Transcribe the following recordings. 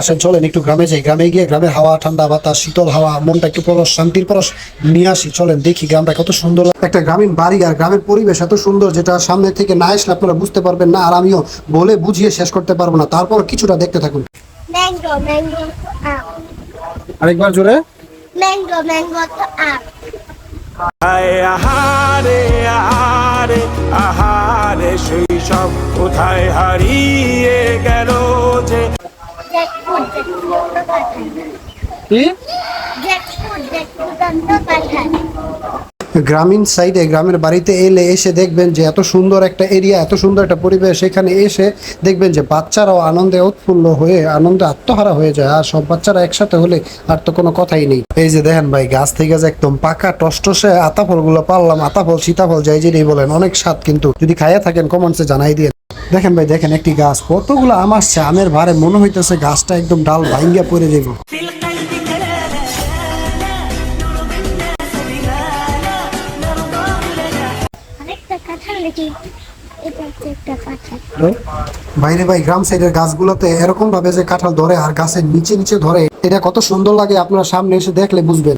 আসেন চলেন একটু গ্রামে যাই। গ্রামে গিয়ে গ্রামের হাওয়া ঠান্ডা বাতাস শীতল হাওয়া মনটা একটু পরশ শান্তির পরশ নিয়ে আসি। চলেন দেখি গ্রামটা কত সুন্দর। একটা গ্রামীণ বাড়ি আর গ্রামের পরিবেশ এত সুন্দর যেটা সামনে থেকে না আসলে আপনারা বুঝতে পারবেন না আর আমিও বলে বুঝিয়ে শেষ করতে পারব না। তারপর কিছুটা দেখতে থাকুন. আরেকবার জোরে। আহারে আহারে সব কোথায় হারিয়ে গেল যে Jackfruit, jackfruit গ্রামীণ সাইডে গ্রামের বাড়িতে এলে এসে দেখবেন যে এত সুন্দর একটা এরিয়া এত সুন্দর একটা পরিবেশ সেখানে এসে দেখবেন যে বাচ্চারাও আনন্দে উৎফুল্ল হয়ে, আনন্দে আত্মহারা হয়ে যায়। আর সব বাচ্চারা একসাথে হলে আর তো কোনো কথাই নেই। এই যে দেখেন ভাই, গাছ থেকে যে একদম পাকা, টসটসে আতাফলগুলো পারলাম, আতাফল, সীতাফল, যাই যেটাই বলেন, অনেক স্বাদ কিন্তু। যদি খাইয়া থাকেন কমেন্টসে জানাই দিয়ে। দেখেন ভাই, দেখেন একটি গাছ, কতগুলো আম আসছে, আমের ভারে মনে হইতেছে গাছটা একদম ডাল ভাঙ্গিয়া পড়ে যাইব। বাইরে ভাই গ্রাম সাইডের গাছগুলোতে এরকম ভাবে যে কাঁঠাল ধরে আর গাছের নিচে নিচে ধরে এটা কত সুন্দর লাগে আপনারা সামনে এসে দেখলে বুঝবেন।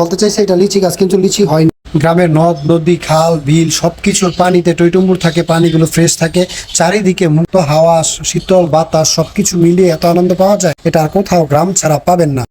বলতে চাইছি এটা লিচি গাছ কিন্তু লিচি হয়নি। গ্রামের নদ নদী খাল বিল সবকিছুর পানিতে টইটুম্বুর থাকে পানিগুলো ফ্রেশ থাকে। চারিদিকে মুক্ত হাওয়া শীতল বাতাস সবকিছু মিলিয়ে এত আনন্দ পাওয়া যায় এটা আর কোথাও গ্রাম ছাড়া পাবেন না।